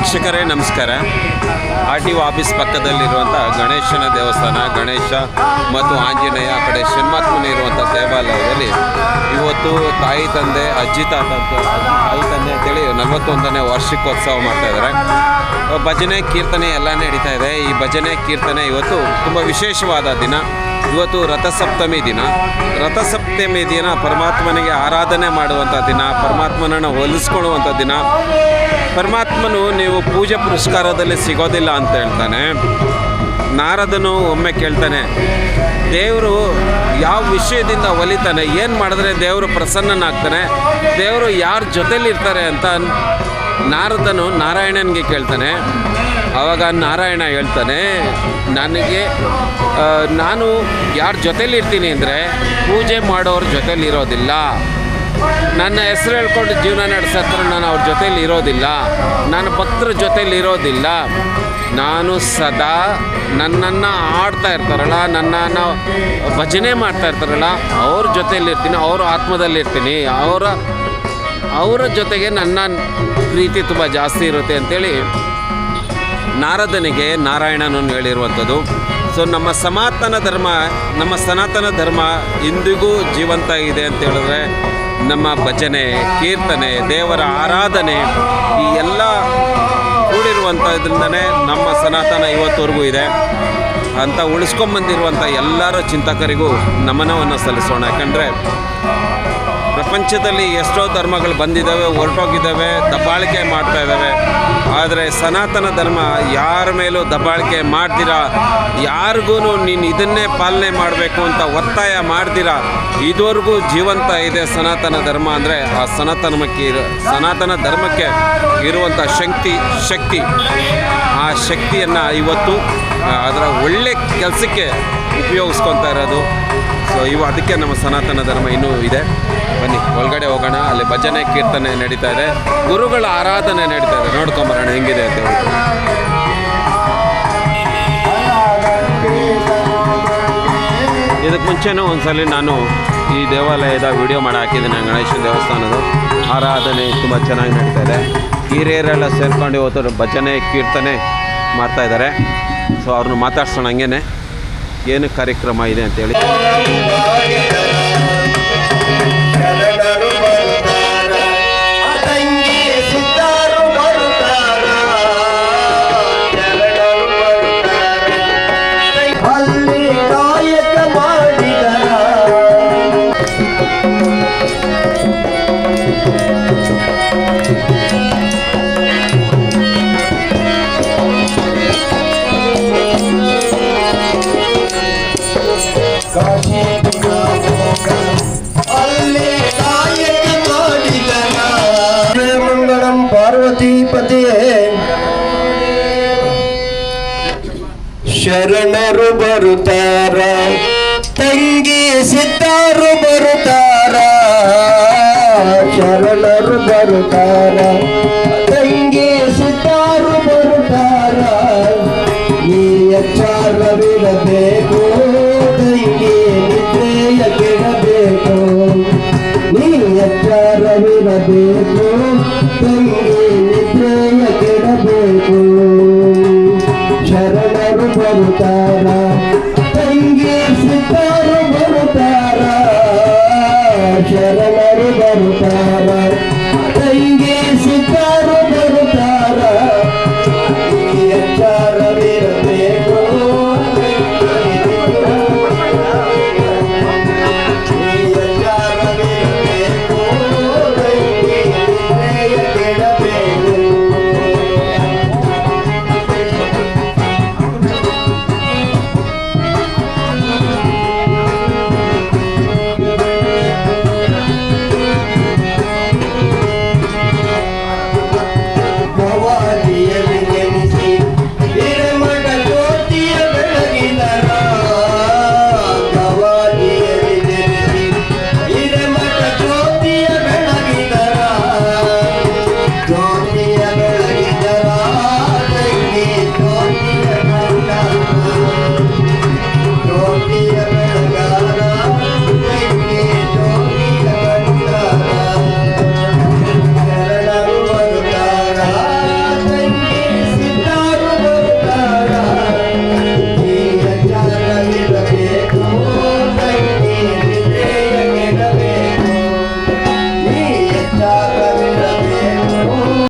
ವೀಕ್ಷಕರೇ, ನಮಸ್ಕಾರ. R T O office ಪಕ್ಕದಲ್ಲಿರುವಂಥ ಗಣೇಶನ ದೇವಸ್ಥಾನ, ಗಣೇಶ ಮತ್ತು ಆಂಜನೇಯ ಆ ಕಡೆ ಶನ್ಮಾತ್ಮನ ಇರುವಂಥ ಇವತ್ತು ತಾಯಿ ತಂದೆ, ಅಜ್ಜಿ ತಾತ ತಾಯಿ ತಂದೆ ಅಂತೇಳಿ ನಲವತ್ತೊಂದನೇ ವಾರ್ಷಿಕೋತ್ಸವ ಮಾಡ್ತಾ ಇದ್ದಾರೆ. ಭಜನೆ, ಕೀರ್ತನೆ ಎಲ್ಲ ನಡೀತಾ ಇದೆ. ಈ ಭಜನೆ, ಕೀರ್ತನೆ ಇವತ್ತು ತುಂಬ ವಿಶೇಷವಾದ ದಿನ. ಇವತ್ತು ರಥಸಪ್ತಮಿ ದಿನ. ರಥಸಪ್ತಮಿ ದಿನ ಪರಮಾತ್ಮನಿಗೆ ಆರಾಧನೆ ಮಾಡುವಂಥ ದಿನ, ಪರಮಾತ್ಮನನ್ನು ಹೋಲಿಸ್ಕೊಳ್ಳುವಂಥ ದಿನ. ಪರಮಾತ್ಮನು ನೀವು ಪೂಜೆ ಪುರಸ್ಕಾರದಲ್ಲಿ ಸಿಗೋದಿಲ್ಲ ಅಂತ ಹೇಳ್ತಾನೆ. ನಾರದನು ಒಮ್ಮೆ ಕೇಳ್ತಾನೆ, ದೇವರು ಯಾವ ವಿಷಯದಿಂದ ಒಲಿತಾನೆ, ಏನು ಮಾಡಿದ್ರೆ ದೇವರು ಪ್ರಸನ್ನನಾಗ್ತಾನೆ, ದೇವರು ಯಾರ ಜೊತೆಲಿರ್ತಾರೆ ಅಂತ ನಾರದನು ನಾರಾಯಣನಿಗೆ ಕೇಳ್ತಾನೆ. ಆವಾಗ ನಾರಾಯಣ ಹೇಳ್ತಾನೆ, ನನಗೆ ನಾನು ಯಾರ ಜೊತೆಲಿರ್ತೀನಿ ಅಂದರೆ ಪೂಜೆ ಮಾಡೋರ ಜೊತೆಲಿರೋದಿಲ್ಲ. ನನ್ನ ಹೆಸರು ಹೇಳ್ಕೊಂಡು ಜೀವನ ನಡೆಸತ್ರ ನಾನು ಅವ್ರ ಜೊತೇಲಿ ಇರೋದಿಲ್ಲ ನನ್ನ ಭಕ್ತರ ಜೊತೇಲಿ ಇರೋದಿಲ್ಲ ನಾನು ಸದಾ ನನ್ನನ್ನು ಆಡ್ತಾ ಇರ್ತಾರಲ್ಲ, ನನ್ನನ್ನು ಭಜನೆ ಮಾಡ್ತಾ ಇರ್ತಾರಲ್ಲ, ಅವ್ರ ಜೊತೆಯಲ್ಲಿರ್ತೀನಿ ಆತ್ಮದಲ್ಲಿ ಇರ್ತೀನಿ, ಅವರ ಅವರ ಜೊತೆಗೆ ನನ್ನ ಪ್ರೀತಿ ತುಂಬ ಜಾಸ್ತಿ ಇರುತ್ತೆ ಅಂತೇಳಿ ನಾರದನಿಗೆ ನಾರಾಯಣನನ್ನು ಹೇಳಿರುವಂಥದ್ದು. ಸೊ ನಮ್ಮ ಸನಾತನ ಧರ್ಮ, ನಮ್ಮ ಸನಾತನ ಧರ್ಮ ಇಂದಿಗೂ ಜೀವಂತ ಇದೆ ಅಂತ ಹೇಳಿದ್ರೆ, ನಮ್ಮ ಭಜನೆ, ಕೀರ್ತನೆ, ದೇವರ ಆರಾಧನೆ, ಈ ಎಲ್ಲ ಕೂಡಿರುವಂಥದ್ರಿಂದನೇ ನಮ್ಮ ಸನಾತನ ಇವತ್ತವರೆಗೂ ಇದೆ. ಅಂತ ಉಳಿಸ್ಕೊಂಬಂದಿರುವಂಥ ಎಲ್ಲರ ಚಿಂತಕರಿಗೂ ನಮನವನ್ನು ಸಲ್ಲಿಸೋಣ. ಯಾಕಂದರೆ ಪ್ರಪಂಚದಲ್ಲಿ ಎಷ್ಟೋ ಧರ್ಮಗಳು ಬಂದಿದ್ದಾವೆ, ಹೊರಟೋಗಿದ್ದಾವೆ, ದಬ್ಬಾಳಿಕೆ ಮಾಡ್ತಾ ಇದ್ದಾವೆ. ಆದರೆ ಸನಾತನ ಧರ್ಮ ಯಾರ ಮೇಲೂ ದಬ್ಬಾಳಿಕೆ ಮಾಡ್ದಿರ? ಯಾರಿಗೂ ನೀನು ಇದನ್ನೇ ಪಾಲನೆ ಮಾಡಬೇಕು ಅಂತ ಒತ್ತಾಯ ಮಾಡ್ದಿರ? ಇದುವರೆಗೂ ಜೀವಂತ ಇದೆ ಸನಾತನ ಧರ್ಮ ಅಂದರೆ ಆ ಸನಾತನಕ್ಕೆ ಇರೋ, ಸನಾತನ ಧರ್ಮಕ್ಕೆ ಇರುವಂಥ ಶಕ್ತಿ ಶಕ್ತಿ. ಆ ಶಕ್ತಿಯನ್ನು ಇವತ್ತು ಅದರ ಒಳ್ಳೆ ಕೆಲಸಕ್ಕೆ ಉಪಯೋಗಿಸ್ಕೊತಾ ಇರೋದು. ಸೊ ಇವು ಅದಕ್ಕೆ ನಮ್ಮ ಸನಾತನ ಧರ್ಮ ಇನ್ನೂ ಇದೆ. ಬನ್ನಿ, ಒಳಗಡೆ ಹೋಗೋಣ. ಅಲ್ಲಿ ಭಜನೆ, ಕೀರ್ತನೆ ನಡೀತಾ ಇದೆ. ಗುರುಗಳ ಆರಾಧನೆ ನಡೀತಾ ಇದೆ. ನೋಡ್ಕೊಂಬರೋಣ ಹೆಂಗಿದೆ ಅಂತ ಇದಕ್ಕೆ ಮುಂಚೆನೂ ಒಂದ್ಸಲಿ ನಾನು ಈ ದೇವಾಲಯದ ವಿಡಿಯೋ ಮಾಡಿ ಹಾಕಿದ್ದೀನಿ ಗಣೇಶ ದೇವಸ್ಥಾನದ ಆರಾಧನೆ ತುಂಬ ಚೆನ್ನಾಗಿ ನಡೀತಾ ಇದೆ. ಹಿರಿಯರೆಲ್ಲ ಸೇರ್ಕೊಂಡು ಇವತ್ತು ಭಜನೆ, ಕೀರ್ತನೆ ಮಾಡ್ತಾ ಇದ್ದಾರೆ. ಸೊ ಅವ್ರನ್ನ ಮಾತಾಡ್ಸೋಣ ಹಂಗೇನೆ. ಏನು ಕಾರ್ಯಕ್ರಮ ಇದೆ ಅಂತೇಳಿ ಮಂಗಳಂ ಪಾರ್ವತಿ ಪತಿಯೇ ಶರಣರು ಬರುತ್ತಾರ ತಂಗಿ ಸಿದ್ಧಾರು ಬರುತ್ತಾರ. ಶರಣರು ಬರುತ್ತಾರ. ಬರಬೇಕು ತಂದೆ ನಿದ್ರೆಯ ಕೆಡಬೇಕು ಶರಣರು ಬರುತ್ತಾರ ತಂಗಿ ಸಿದ್ಧರು ಬರುತ್ತಾರ ಶರಣರು ಬರುತ್ತಾರ ತಂಗಿ ಸಿದ್ಧ